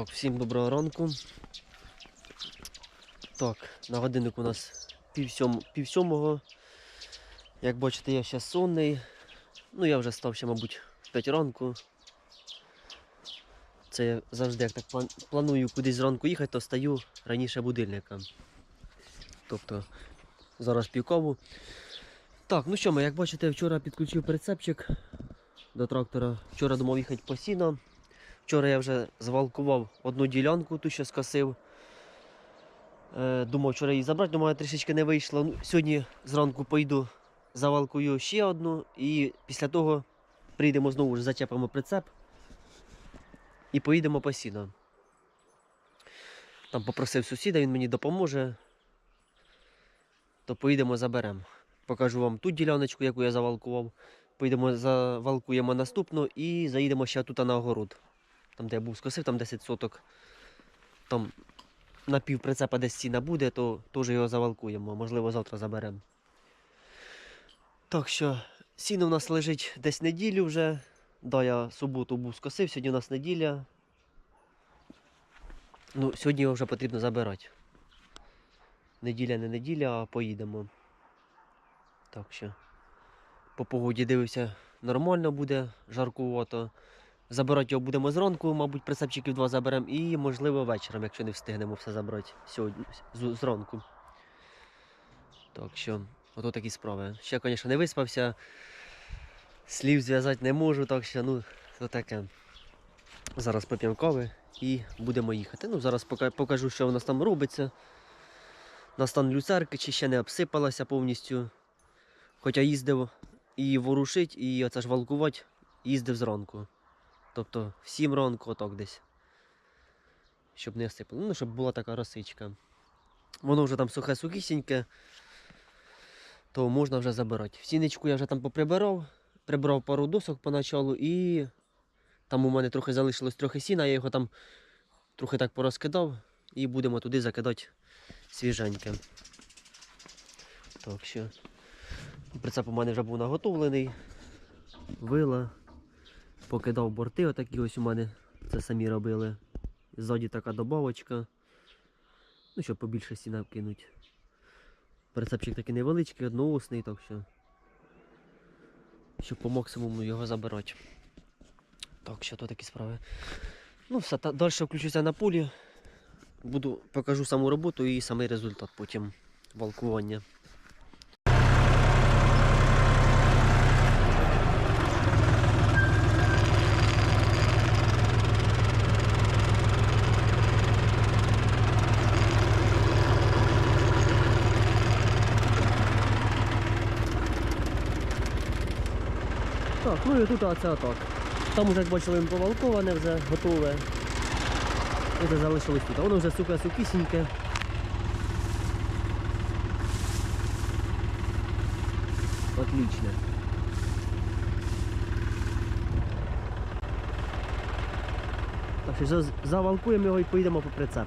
Так, всім доброго ранку. Так, на годиннику у нас пів, сьом, пів сьомого. Як бачите, я ще сонний. Ну, я вже став ще, мабуть, в 5 ранку. Це я завжди як так планую кудись зранку їхати, то стаю раніше будильника. Тобто зараз півкову. Так, ну що ми, як бачите, вчора підключив прицепчик до трактора. Вчора думав їхати по сіно. Вчора я вже звалкував одну ділянку, ту що скосив. Е, думав вчора її забрати, але трішечки не вийшло. Ну, сьогодні зранку поїду, завалкую ще одну і після того прийдемо знову зачепимо прицеп і поїдемо по сіно. Там попросив сусіда, він мені допоможе. То поїдемо заберемо. Покажу вам ту діляночку, яку я завалкував. Поїдемо завалкуємо наступну і заїдемо ще тут на огород. Там, де я був скосив, там 10 соток. Там на пів прицепа десь сіна буде, то теж його завалкуємо. Можливо, завтра заберемо. Так що, сіно в нас лежить десь неділю вже. Да, я суботу був скосив, сьогодні у нас неділя. Ну, сьогодні його вже потрібно забирати. Неділя не неділя, а поїдемо. Так що. По погоді дивився, нормально буде, жаркувато. Забирати його будемо зранку, мабуть, прицепчиків два заберемо і, можливо, вечором, якщо не встигнемо все забрати сьогодні зранку. Так що, ото такі справи. Ще, звісно, не виспався. Слів зв'язати не можу, так що, ну, то таке. Зараз поп'ємо кави і будемо їхати. Ну, зараз покажу, що у нас там робиться. На стан люцерки, чи ще не обсипалася повністю. Хоча їздив і ворушить, і оце ж валкувати, їздив зранку. Тобто в 7 ранку отак десь. Щоб не осипало. Ну, щоб була така росичка. Воно вже там сухе сухісіньке, то можна вже забирати. В сінечку я вже там поприбирав, прибрав пару досок поначалу і там у мене трохи залишилось трохи сіна, я його там трохи так порозкидав і будемо туди закидати свіженьке. Так що. Прицеп у мене вже був наготовлений. Вила. Покидав борти, отакі ось у мене. Це самі робили. Ззаді така добавочка. Ну, щоб побільше сіна вкинуть. Прицепчик такий невеличкий, одноосний, так що. Щоб по максимуму його забирати. Так, що то такі справи. Ну, все, та, далі включуся на полі. Буду, покажу саму роботу і самий результат потім валкування. Так, ну і тут оце отак. Там уже, як бачили, повалковане вже готове. І це залишилось тут. А воно вже сука сукісіньке. Отлично. Так що завалкуємо його і поїдемо по прицеп.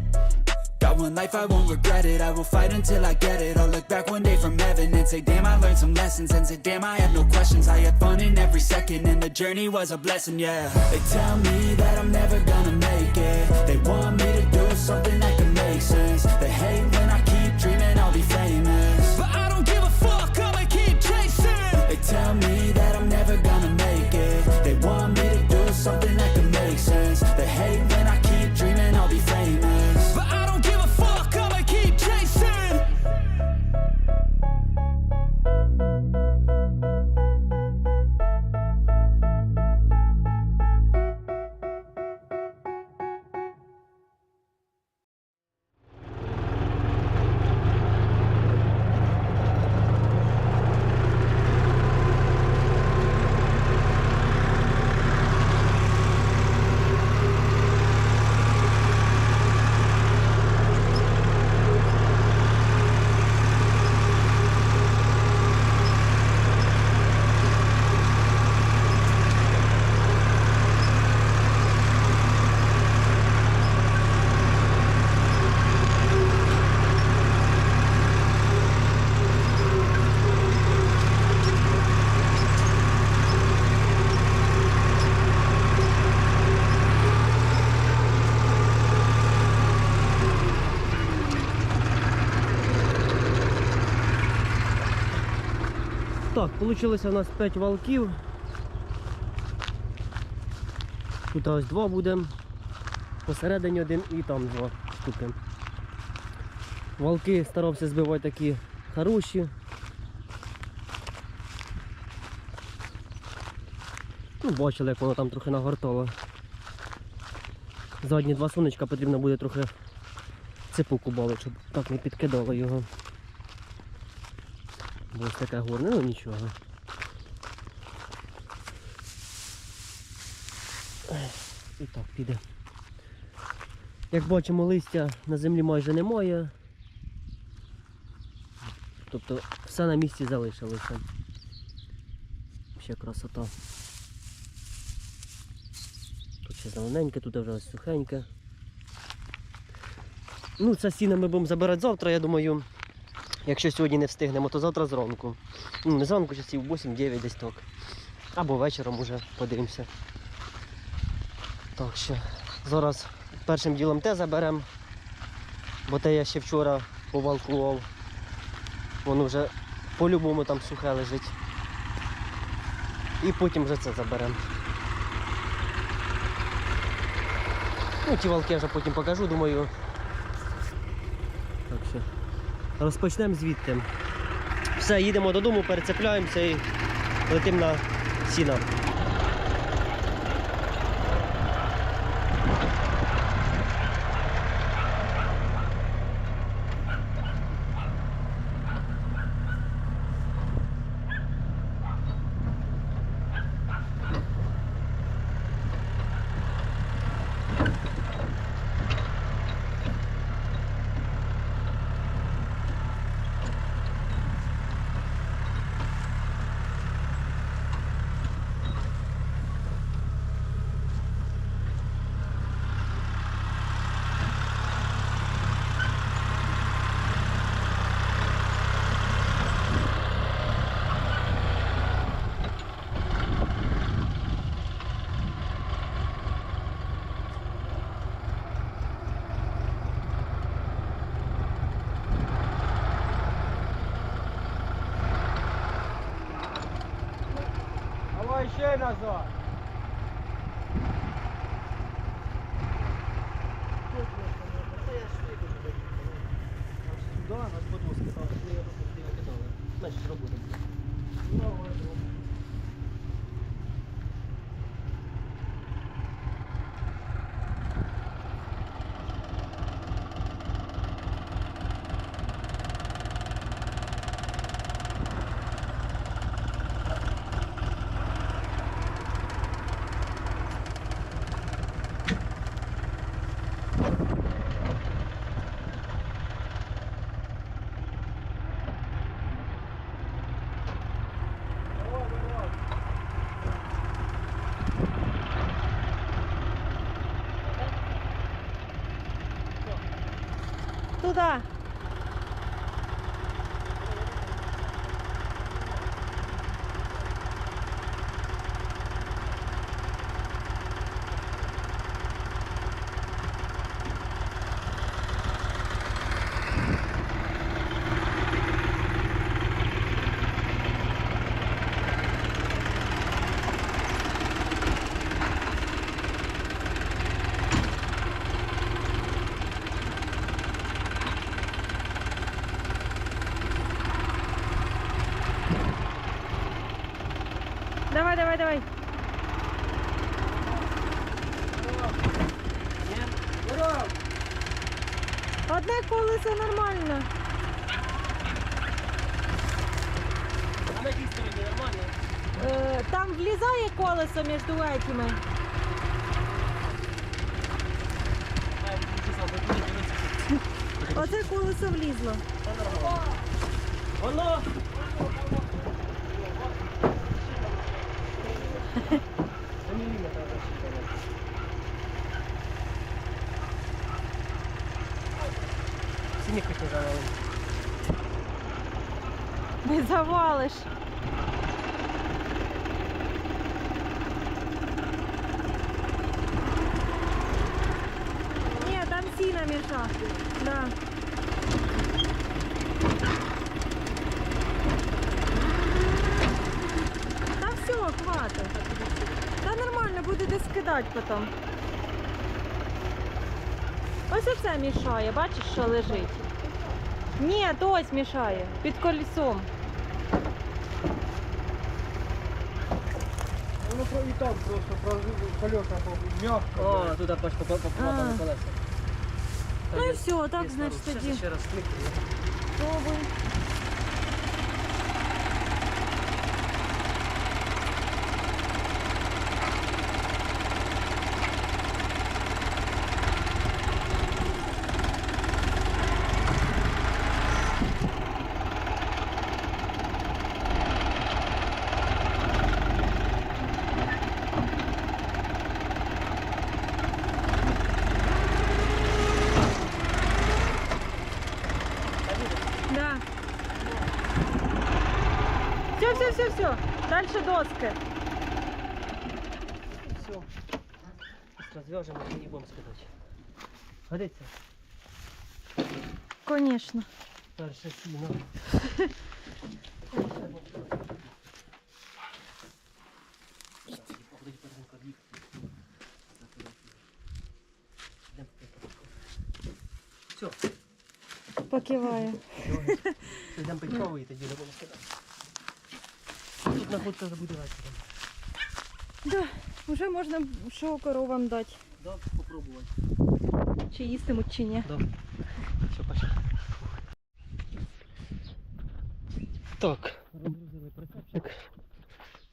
Got one life, I won't regret it. I will fight until I get it. I'll look back one day from heaven and say, Damn, I learned some lessons. And say, Damn, I had no questions. I had fun in every second, and the journey was a blessing, yeah. They tell me that I'm never gonna make it. They want me Так, вийшло у нас 5 валків. Тут ось два буде. Посередині один і там два штуки. Валки старався збивати такі хороші. Ну, бачили, як воно там трохи нагортало. Задні два сонечка потрібно буде трохи цепу кубали, щоб так не підкидало його. Ось таке горне, ну нічого. І так піде. Як бачимо, листя на землі майже немає. Тобто все на місці залишилося. Ще красота. Тут ще зелененьке, тут вже сухеньке. Ну, це сіно ми будемо забирати завтра, я думаю. Якщо сьогодні не встигнемо, то завтра зранку. Ну, не зранку, часів 8-9 десь так. Або вечором уже подивимося. Так що зараз першим ділом те заберемо, бо те я ще вчора повалкував. Воно вже по-любому там сухе лежить. І потім вже це заберемо. Ну, ті валки я вже потім покажу, думаю. Так що. Розпочнемо звідти. Все, їдемо додому, перецепляємося і летимо на сіна. Давай ще назад. Сюди, на подвозки, там де я кидали. Значить, робимо. Туди. Давай, давай, давай. Здорово! Одне колесо нормально. А на тій стороні нормально? Влізає колесо між этими. Оце колесо влізло. Воно! Це міліметр розчитано. Сині хоч не завалили. Не завалиш. Ні, там сіна. Да. Та все, хватить. Та нормально, будете скидати потім. Ось оце мішає, бачиш, що лежить. Ні, то ось мішає, під колесом. Воно і там просто про колеса м'яко. О, туди бач, по А. колеса. Ну і все, так, значить, тоді ще раз кликаю. пробуй. Да. Все, все, все, все. Дальше доски. Все. Розв'яжемо і будемо скидати. Годиться? Конечно. Перше сіно. Все, Покиваю. йдемо і тоді будемо скидати. Тут находка буде вечором. Да, вже можна що коровам дати. Да, попробувати. Чи їстимуть, чи ні. Да. Все, пошли. Так, розгрузили прицепчик.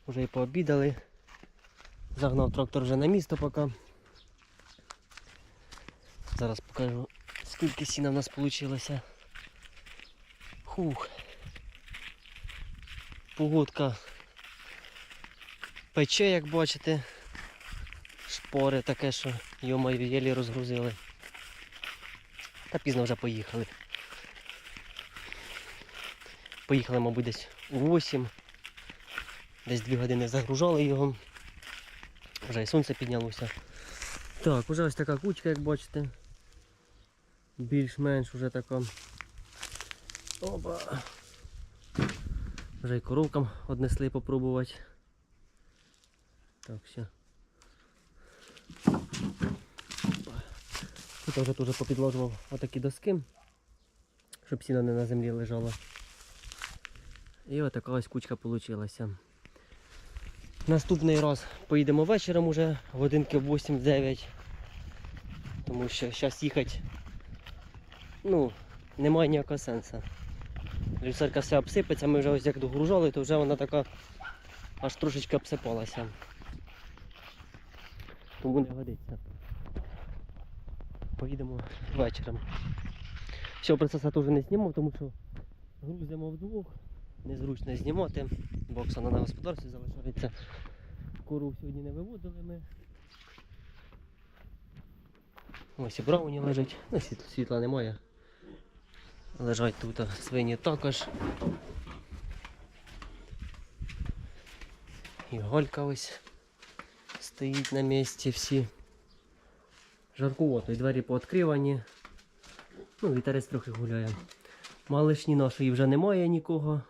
Вже і пообідали. Загнав трактор вже на місто поки. Зараз покажу, скільки сіна в нас вийшло. Хух. Погодка пече, як бачите. Шпори таке, що йомаю, єлі розгрузили. Та пізно вже поїхали. Поїхали, мабуть, десь у 8. Десь 2 години загружали його. Вже і сонце піднялося. Так, вже ось така кучка, як бачите. Більш-менш вже така. Опа. Вже і коровкам однесли попробувати. Так, ще. Тут вже теж попідложував отакі доски, щоб сіно не на землі лежало. І отака ось кучка вийшла. Наступний раз поїдемо вечором уже, годинки 8-9. Тому що зараз їхати ну, немає ніякого сенсу. Люсарка все обсипеться, ми вже ось як догружали, то вже вона така аж трошечки обсипалася. Тому не годиться. Поїдемо вечором. Всього процесу теж не знімав, тому що грузимо вдвох. Незручно знімати, бо Оксана на господарстві залишається. Кору сьогодні не виводили ми. Ось і брауні лежить. Ну, світла немає. Лежать тут свині також. І голька ось стоїть на місці всі. Жаркувато, і двері пооткривані. Ну, вітерець трохи гуляє. Малишні нашої вже немає нікого.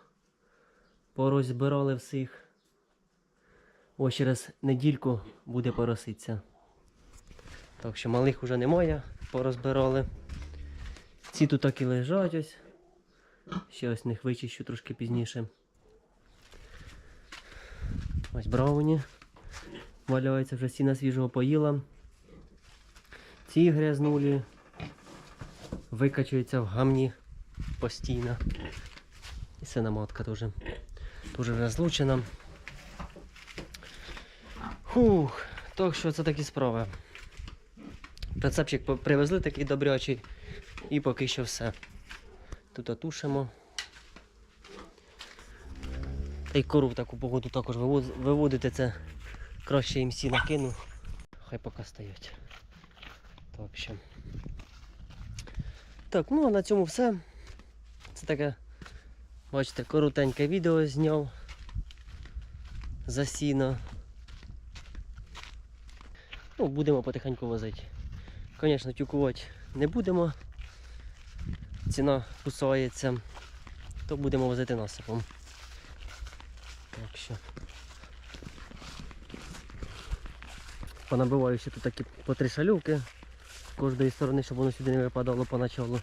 Порозбирали всіх. Ось через недільку буде пороситься. Так що малих вже немає, порозбирали. Ці тут так і лежать ось. Ще ось них вичищу трошки пізніше. Ось брауні. Валяється вже сіна свіжого поїла. Ці грязнулі. Викачується в гамні постійно. І сина матка теж. Дуже вже злучена. Фух, так що це такі справи. Прицепчик привезли такий добрячий. І поки що все. Тут отушимо. Та й кору в таку погоду також виводити це краще їм сіна кину. Хай поки стоять. Так. Так, ну а на цьому все. Це таке, бачите, коротеньке відео зняв за сіно. Ну, будемо потихеньку возити. Звісно, тюкувати не будемо. Ціна кусається, то будемо возити насипом. Так що. Понабиваю ще тут такі по три шалюки з кожної сторони, щоб воно сюди не випадало поначалу.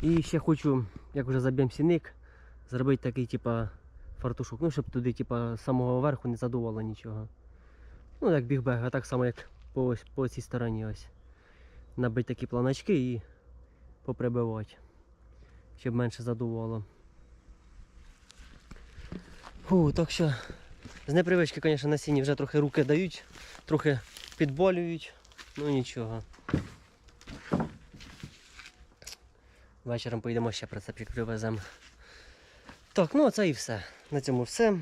І ще хочу, як вже заб'ємо сіник, зробити такий типа фартушок, ну щоб туди типа з самого верху не задувало нічого. Ну як бігбег, а так само як по, ось, по цій стороні ось. Набити такі планачки і поприбивати, щоб менше задувало. Фу, так що з непривички, звісно, на сіні вже трохи руки дають, трохи підболюють, ну нічого. Вечором поїдемо ще прицепчик привеземо. Так, ну це і все. На цьому все.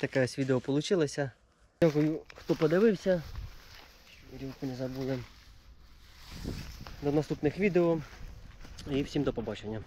Таке ось відео вийшло. Дякую, хто подивився. Рівку не забули. До наступних відео і всім до побачення.